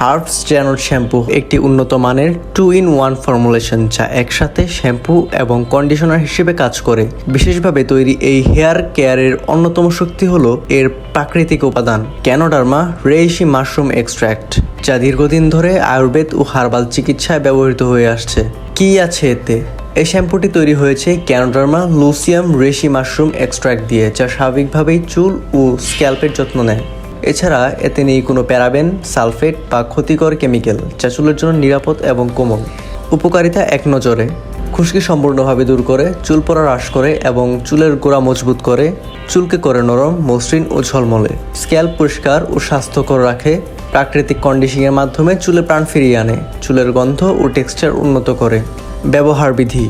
Herbs জ্যানোড shampoo একটি উন্নত মানের টু ইন ওয়ান ফর্মুলেশন যা একসাথে শ্যাম্পু এবং কন্ডিশনার হিসেবে কাজ করে। বিশেষভাবে তৈরি এই হেয়ার কেয়ারের অন্যতম শক্তি হলো এর প্রাকৃতিক উপাদান ক্যানোডার্মা রেইশি মাশরুম এক্সট্র্যাক্ট যা দীর্ঘদিন ধরে আয়ুর্বেদ ও হার্বাল চিকিৎসায় ব্যবহৃত হয়ে আসছে। কি আছে এতে? এই শ্যাম্পুটি তৈরি হয়েছে ক্যানোডার্মা লুসিয়াম রেশি মাশরুম এক্সট্র্যাক্ট দিয়ে, যা স্বাভাবিকভাবেই চুল ও স্ক্যাল্পের যত্ন নেয়। এছাড়া এতে নেই কোনো প্যারাবেন, সালফেট বা ক্ষতিকর কেমিক্যাল, যা চুলের জন্য নিরাপদ এবং কোমল। উপকারিতা এক নজরে, খুশকি সম্পূর্ণভাবে দূর করে, চুল পড়া হ্রাস করে এবং চুলের গোড়া মজবুত করে, চুলকে করে নরম, মসৃণ ও ঝলমলে। স্ক্যাল্প পরিষ্কার ও স্বাস্থ্যকর রাখে, প্রাকৃতিক কন্ডিশনিংয়ের মাধ্যমে চুলে প্রাণ ফিরিয়ে আনে, চুলের গন্ধ ও টেক্সচার উন্নত করে। ব্যবহার বিধি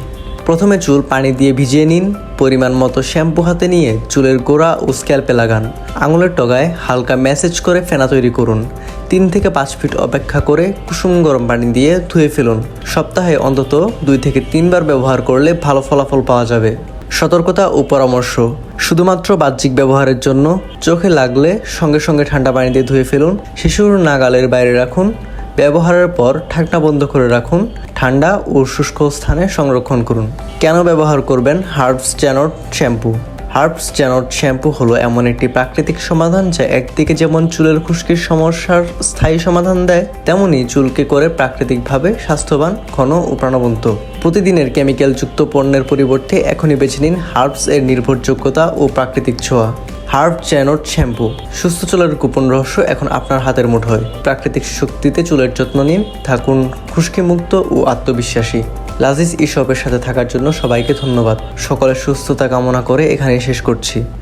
প্রথমে চুল পানি দিয়ে ভিজিয়ে নিন পরিমাণ মতো শ্যাম্পু হাতে নিয়ে চুলের গোড়া ও স্ক্যাল্পে লাগান। আঙুলের টগায় হালকা ম্যাসেজ করে ফেনা তৈরি করুন। তিন থেকে পাঁচ ফিট অপেক্ষা করে কুসুম গরম পানি দিয়ে ধুয়ে ফেলুন। সপ্তাহে অন্তত দুই থেকে তিনবার ব্যবহার করলে ভালো ফলাফল পাওয়া যাবে। সতর্কতা ও পরামর্শ। শুধুমাত্র বাহ্যিক ব্যবহারের জন্য চোখে লাগলে সঙ্গে সঙ্গে ঠান্ডা পানি দিয়ে ধুয়ে ফেলুন। শিশুর নাগালের বাইরে রাখুন। ব্যবহারের পর ঢাকনা বন্ধ করে রাখুন, ঠান্ডা ও শুষ্ক স্থানে সংরক্ষণ করুন। কেন ব্যবহার করবেন হার্বস জ্যানট শ্যাম্পু? হার্বস জ্যানট শ্যাম্পু হলো এমন একটি প্রাকৃতিক সমাধান যা একদিকে যেমন চুলের খুশকির সমস্যার স্থায়ী সমাধান দেয়, তেমনি চুলকে করে প্রাকৃতিকভাবে স্বাস্থ্যবান, ঘন ও প্রাণবন্ত। প্রতিদিনের কেমিক্যালযুক্ত পণ্যের পরিবর্তে এখনই বেছে নিন হার্বস এর নির্ভরযোগ্যতা ও প্রাকৃতিক ছোঁয়া। হার্ব চ্যানোট শ্যাম্পু। সুস্থ চুলের গোপন রহস্য এখন আপনার হাতের মুঠোয়। প্রাকৃতিক শক্তিতে চুলের যত্ন নিন, থাকুন খুশকিমুক্ত ও আত্মবিশ্বাসী। লাজিজ ইসবের সাথে থাকার জন্য সবাইকে ধন্যবাদ। সকলের সুস্থতা কামনা করে এখানেই শেষ করছি।